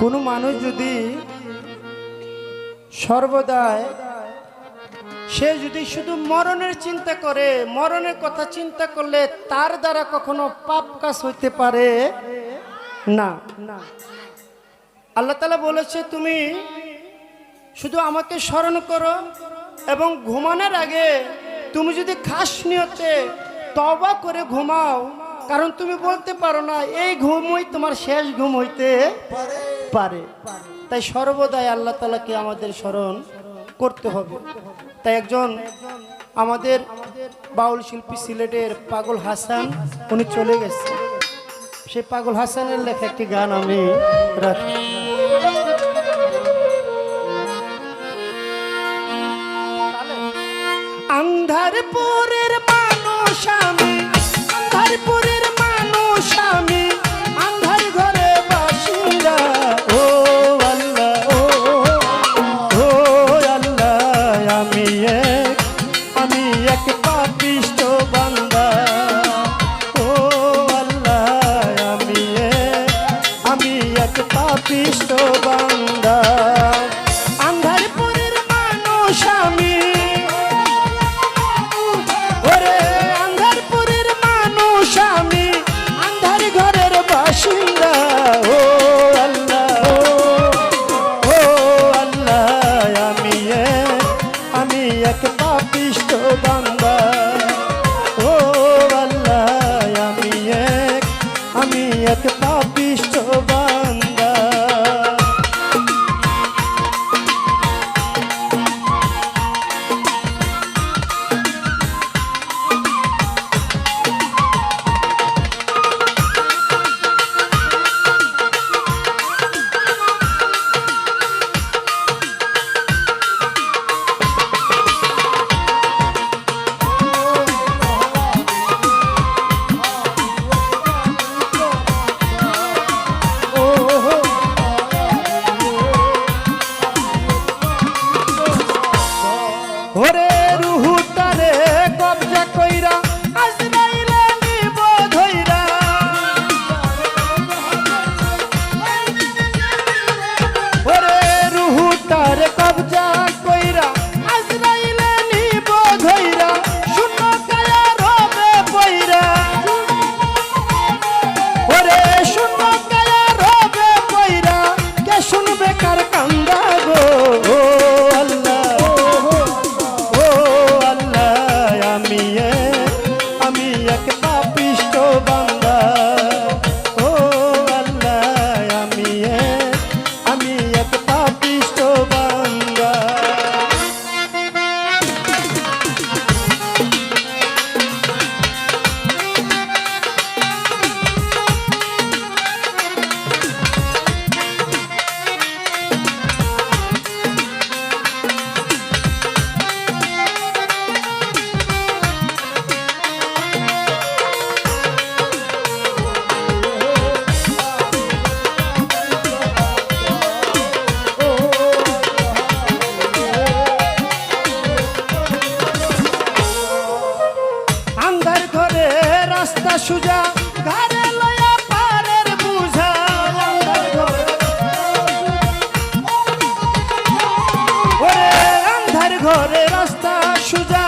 কোনো মানুষ যদি সর্বদাই সে যদি শুধু মরণের চিন্তা করে, মরণের কথা চিন্তা করলে তার দ্বারা কখনো পাপ কাজ হইতে পারে? না। না আল্লাহ তালা বলেছে, তুমি শুধু আমাকে স্মরণ করো এবং ঘুমানোর আগে তুমি যদি খাস নিয়তে তবা করে ঘুমাও, কারণ তুমি বলতে পারো না, এই ঘুমই তোমার শেষ ঘুম হইতে পারে। তাই সর্বদাই আল্লাহ তালাকে আমাদের স্মরণ করতে হবে। তাই একজন আমাদের বাউল শিল্পী সিলেটের পাগল হাসান, উনি চলে গেছে। সেই পাগল হাসানের লেখা একটি গান আমি রাখি। আন্ধারপুরের মানুষ এক পাপিষ্ট বান্দা। 잡자. আন্ধার ঘরে রাস্তা সুজা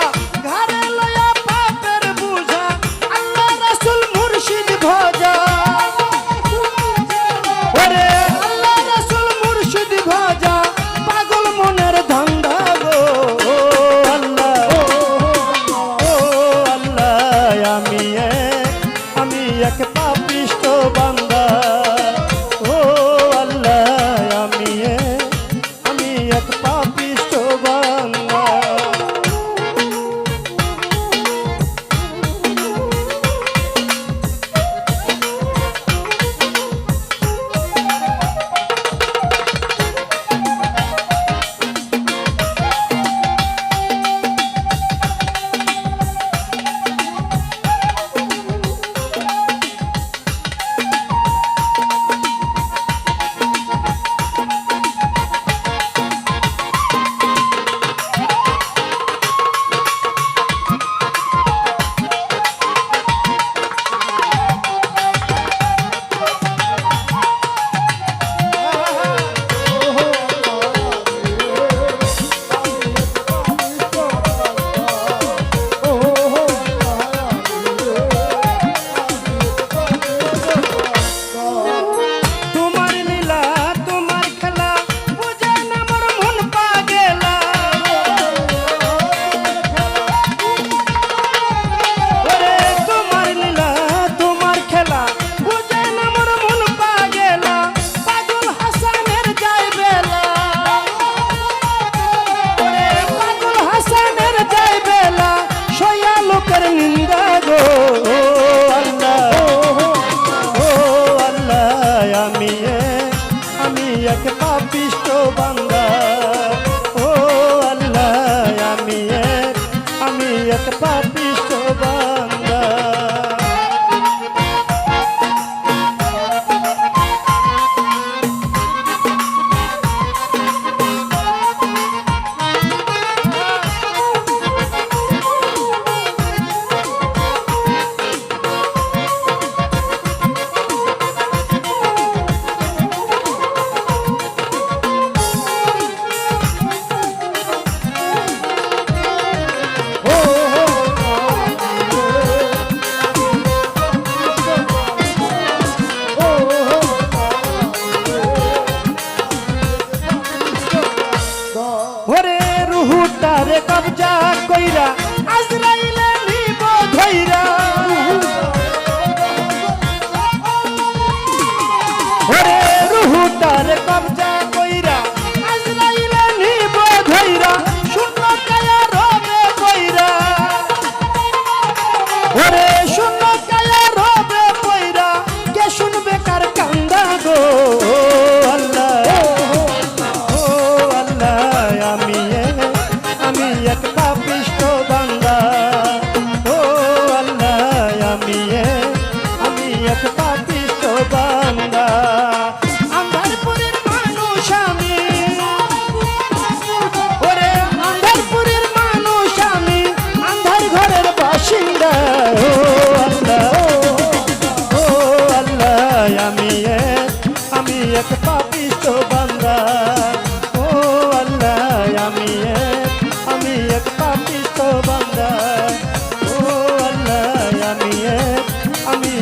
বিশ্ববা 주셨나?